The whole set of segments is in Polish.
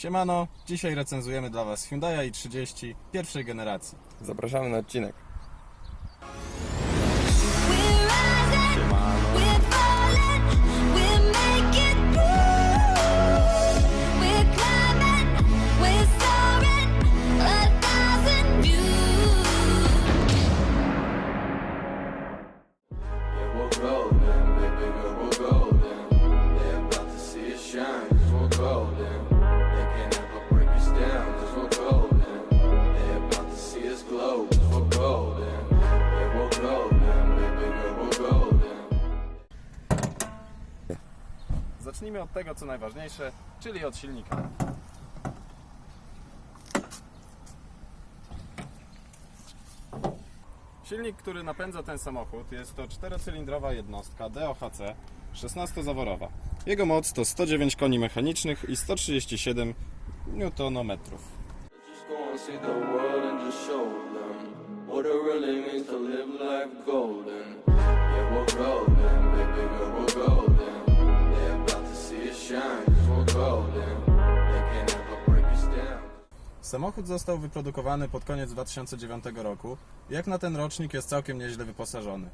Siemano, dzisiaj recenzujemy dla Was Hyundai i30 pierwszej generacji. Zapraszamy na odcinek. Zacznijmy od tego, co najważniejsze, czyli od silnika. Silnik, który napędza ten samochód jest to czterocylindrowa jednostka DOHC 16-zaworowa. Jego moc to 109 koni mechanicznych i 137 Nm. Samochód został wyprodukowany pod koniec 2009 roku. Jak na ten rocznik jest całkiem nieźle wyposażony.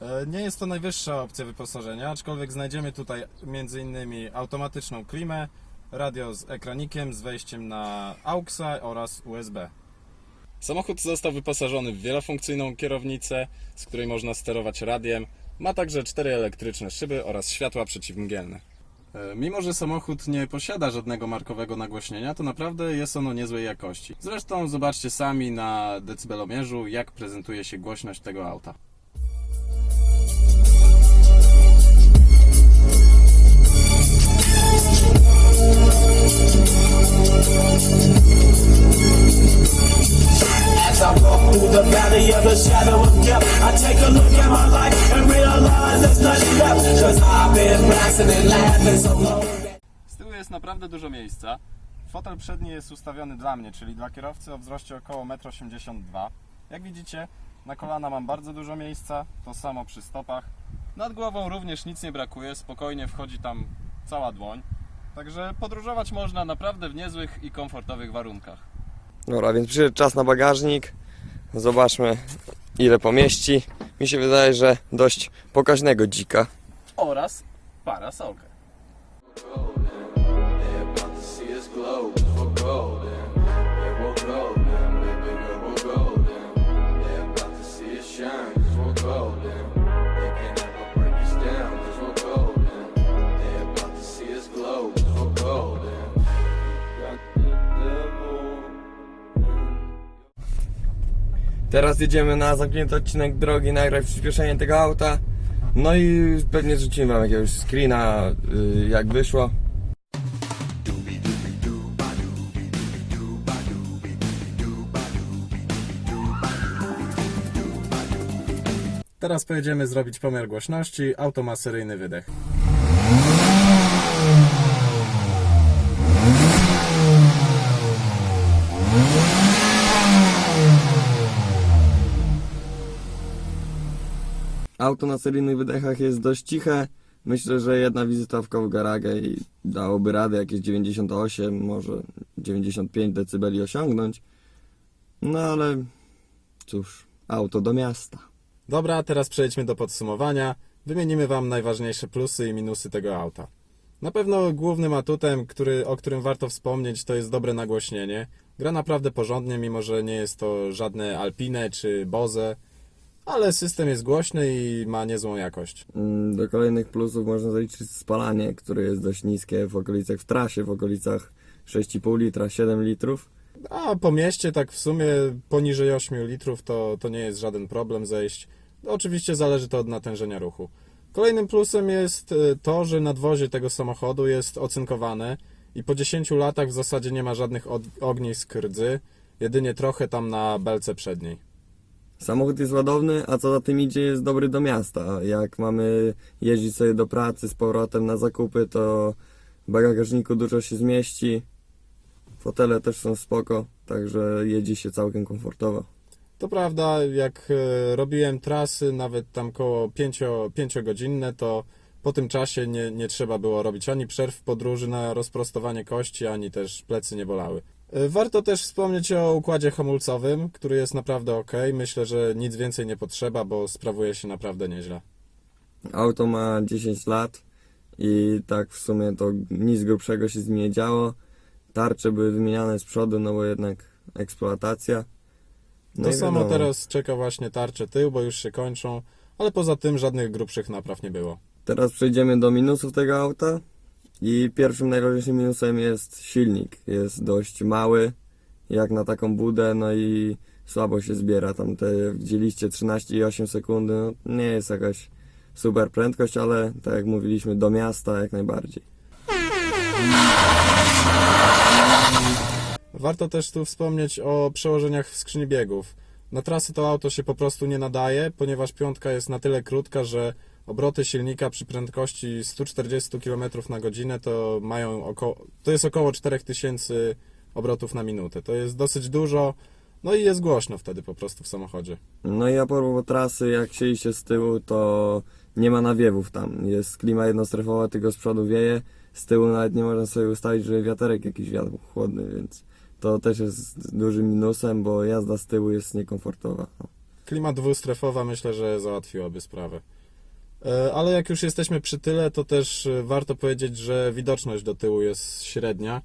E, Nie jest to najwyższa opcja wyposażenia, aczkolwiek znajdziemy tutaj m.in. automatyczną klimę, radio z ekranikiem z wejściem na AUXa oraz USB. Samochód został wyposażony w wielofunkcyjną kierownicę, z której można sterować radiem. Ma także cztery elektryczne szyby oraz światła przeciwmgielne. E, Mimo, że samochód nie posiada żadnego markowego nagłośnienia, to naprawdę jest ono niezłej jakości. Zresztą zobaczcie sami na decybelomierzu, jak prezentuje się głośność tego auta. As I walk through the valley of the shadow of death, I take a look at my life and Z tyłu jest naprawdę dużo miejsca. Fotel przedni jest ustawiony dla mnie, czyli dla kierowcy o wzroście około 1,82 m. Jak widzicie, na kolana mam bardzo dużo miejsca, to samo przy stopach. Nad głową również nic nie brakuje, spokojnie wchodzi tam cała dłoń. Także podróżować można naprawdę w niezłych i komfortowych warunkach. Dobra, więc przyszedł czas na bagażnik. Zobaczmy ile pomieści. Mi się wydaje, że dość pokaźnego dzika. Oraz parasolkę. Teraz jedziemy na zamknięty odcinek drogi, nagrać przyspieszenie tego auta. No i pewnie zrzucimy wam jakiegoś screena, y, jak wyszło. Teraz pojedziemy zrobić pomiar głośności, auto ma seryjny wydech. Auto na seryjnych wydechach jest dość ciche. Myślę, że jedna wizytówka w i dałoby radę jakieś 98, może 95 dB osiągnąć. No ale cóż, auto do miasta. Dobra, teraz przejdźmy do podsumowania. Wymienimy Wam najważniejsze plusy i minusy tego auta. Na pewno głównym atutem, który, o którym warto wspomnieć, to jest dobre nagłośnienie. Gra naprawdę porządnie, mimo że nie jest to żadne Alpine czy Bose, ale system jest głośny i ma niezłą jakość. Mm, Do kolejnych plusów można zaliczyć spalanie, które jest dość niskie w okolicach, w trasie, w okolicach 6,5 litra, 7 litrów. A po mieście tak w sumie poniżej 8 litrów to, to nie jest żaden problem zejść. Oczywiście zależy to od natężenia ruchu. Kolejnym plusem jest y, to, że nadwozie tego samochodu jest ocynkowane i po 10 latach w zasadzie nie ma żadnych ognisk rdzy, jedynie trochę tam na belce przedniej. Samochód jest ładowny, a co za tym idzie jest dobry do miasta. Jak mamy jeździć sobie do pracy z powrotem na zakupy, to w bagażniku dużo się zmieści. Fotele też są spoko, także jedzie się całkiem komfortowo. To prawda, jak e, robiłem trasy, nawet tam koło 5, 5 godzinne, to Po tym czasie nie, nie trzeba było robić ani przerw podróży na rozprostowanie kości, ani też plecy nie bolały. E, Warto też wspomnieć o układzie hamulcowym, który jest naprawdę ok. Myślę, że nic więcej nie potrzeba, bo sprawuje się naprawdę nieźle. Auto ma 10 lat i tak w sumie to nic grubszego się z nim nie działo. Tarcze były wymieniane z przodu, no bo jednak eksploatacja. No to samo wiadomo. teraz czeka właśnie tarcze tył, bo już się kończą, ale poza tym żadnych grubszych napraw nie było. Teraz przejdziemy do minusów tego auta. I pierwszym najważniejszym minusem jest silnik. Jest dość mały, jak na taką budę, no i słabo się zbiera. Tam te widzieliście 13,8 sekundy, no nie jest jakaś super prędkość, ale tak jak mówiliśmy, do miasta jak najbardziej. Warto też tu wspomnieć o przełożeniach w skrzyni biegów. Na trasy to auto się po prostu nie nadaje, ponieważ piątka jest na tyle krótka, że obroty silnika przy prędkości 140 km na godzinę to mają około, to jest około 4000 obrotów na minutę. To jest dosyć dużo, no i jest głośno wtedy po prostu w samochodzie. No i a propos trasy, jak siedzicie z tyłu, to nie ma nawiewów tam. Jest klima jednostrefowa, tylko z przodu wieje. Z tyłu nawet nie można sobie ustawić, żeby wiaterek jakiś wiatr chłodny, więc to też jest dużym minusem, bo jazda z tyłu jest niekomfortowa. Klima dwustrefowa myślę, że załatwiłaby sprawę. E, Ale jak już jesteśmy przy tyle, to też e, warto powiedzieć, że widoczność do tyłu jest średnia.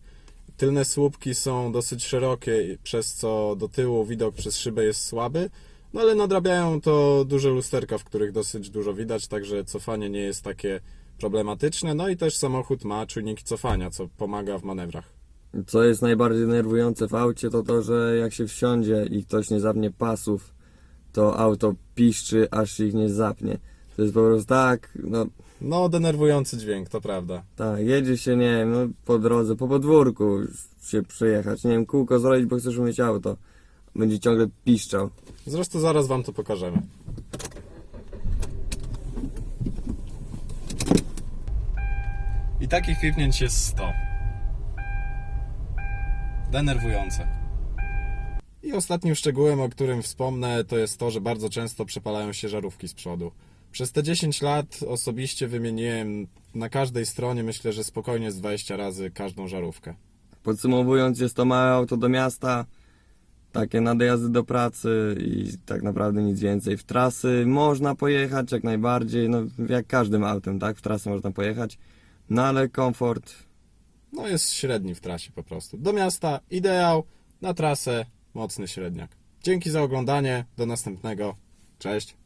Tylne słupki są dosyć szerokie, przez co do tyłu widok przez szybę jest słaby, no ale nadrabiają to duże lusterka, w których dosyć dużo widać, także cofanie nie jest takie problematyczne. No i też samochód ma czujniki cofania, co pomaga w manewrach. Co jest najbardziej denerwujące w aucie, to to, że jak się wsiądzie i ktoś nie zapnie pasów, to auto piszczy, aż ich nie zapnie. To jest po prostu tak, no No, denerwujący dźwięk, to prawda. tak, jedzie się, nie wiem, no, po drodze, po podwórku się przejechać, nie wiem, kółko zrobić, bo chcesz umyć auto. Będzie ciągle piszczał. Zresztą zaraz Wam to pokażemy. I takich pipnięć jest 100. Denerwujące. I ostatnim szczegółem, o którym wspomnę, to jest to, że bardzo często przepalają się żarówki z przodu. Przez te 10 lat osobiście wymieniłem na każdej stronie, myślę, że spokojnie z 20 razy każdą żarówkę. Podsumowując, jest to małe auto do miasta, takie na dojazdy do pracy i tak naprawdę nic więcej. W trasy można pojechać jak najbardziej, no jak każdym autem, tak? W trasy można pojechać, no ale komfort No jest średni w trasie po prostu. Do miasta ideał, na trasę mocny średniak. Dzięki za oglądanie, do następnego. Cześć.